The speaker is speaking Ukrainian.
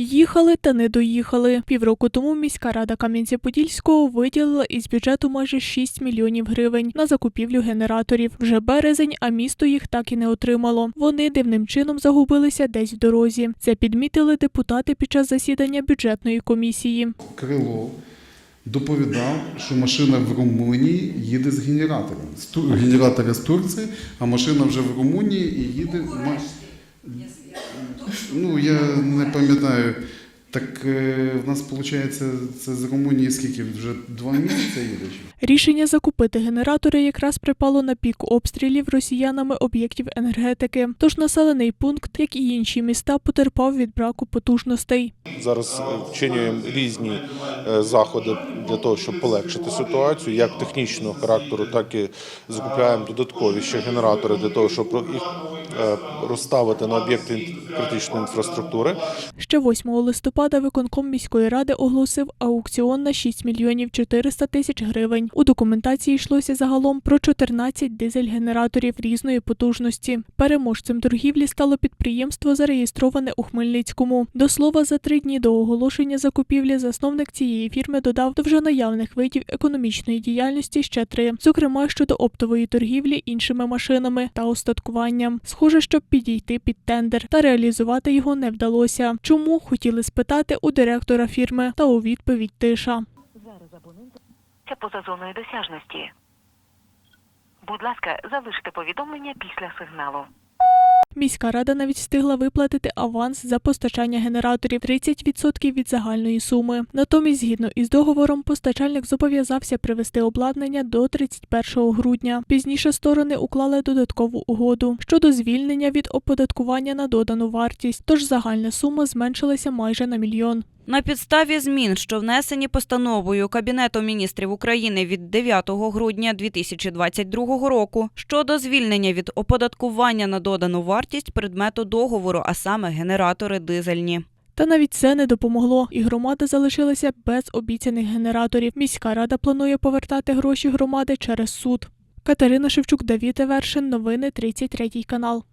Їхали та не доїхали. Півроку тому міська рада Кам'янця-Подільського виділила із бюджету майже 6 мільйонів гривень на закупівлю генераторів. Вже березень, а місто їх так і не отримало. Вони дивним чином загубилися десь в дорозі. Це підмітили депутати під час засідання бюджетної комісії. Крило доповідав, що машина в Румунії їде з генератором. З з Турції, а машина вже в Румунії і їде. Ну, я не пам'ятаю. Так е, в нас виходить це з Румунії скільки? Вже два місяці їде? чи? Рішення закупити генератори якраз припало на пік обстрілів росіянами об'єктів енергетики. Тож населений пункт, як і інші міста, потерпав від браку потужностей. Зараз е, вчинюємо різні е, заходи для того, щоб полегшити ситуацію, як технічного характеру, так і закупляємо додаткові ще генератори для того, щоб їх розставити на об'єкти критичної інфраструктури. Ще 8 листопада виконком міської ради оголосив аукціон на 6 мільйонів 400 тисяч гривень. У документації йшлося загалом про 14 дизель-генераторів різної потужності. Переможцем торгівлі стало підприємство, зареєстроване у Хмельницькому. До слова, за три дні до оголошення закупівлі засновник цієї фірми додав до вже наявних видів економічної діяльності ще три, зокрема щодо оптової торгівлі іншими машинами та устаткуванням. Схоже, щоб підійти під тендер та реалізувати його не вдалося. Чому хотіли спитати у директора фірми, та у відповідь тиша. Зараз абонент це поза зоною досяжності. Будь ласка, залиште повідомлення після сигналу. Міська рада навіть встигла виплатити аванс за постачання генераторів 30% від загальної суми. Натомість, згідно із договором, постачальник зобов'язався привести обладнання до 31 грудня. Пізніше сторони уклали додаткову угоду щодо звільнення від оподаткування на додану вартість. Тож загальна сума зменшилася майже на мільйон. На підставі змін, що внесені постановою Кабінету міністрів України від 9 грудня 2022 року щодо звільнення від оподаткування на додану вартість предмету договору, а саме генератори дизельні. Та навіть це не допомогло, і громада залишилася без обіцяних генераторів. Міська рада планує повертати гроші громади через суд. Катерина Шевчук, Давід Вершин. Новини 33 канал.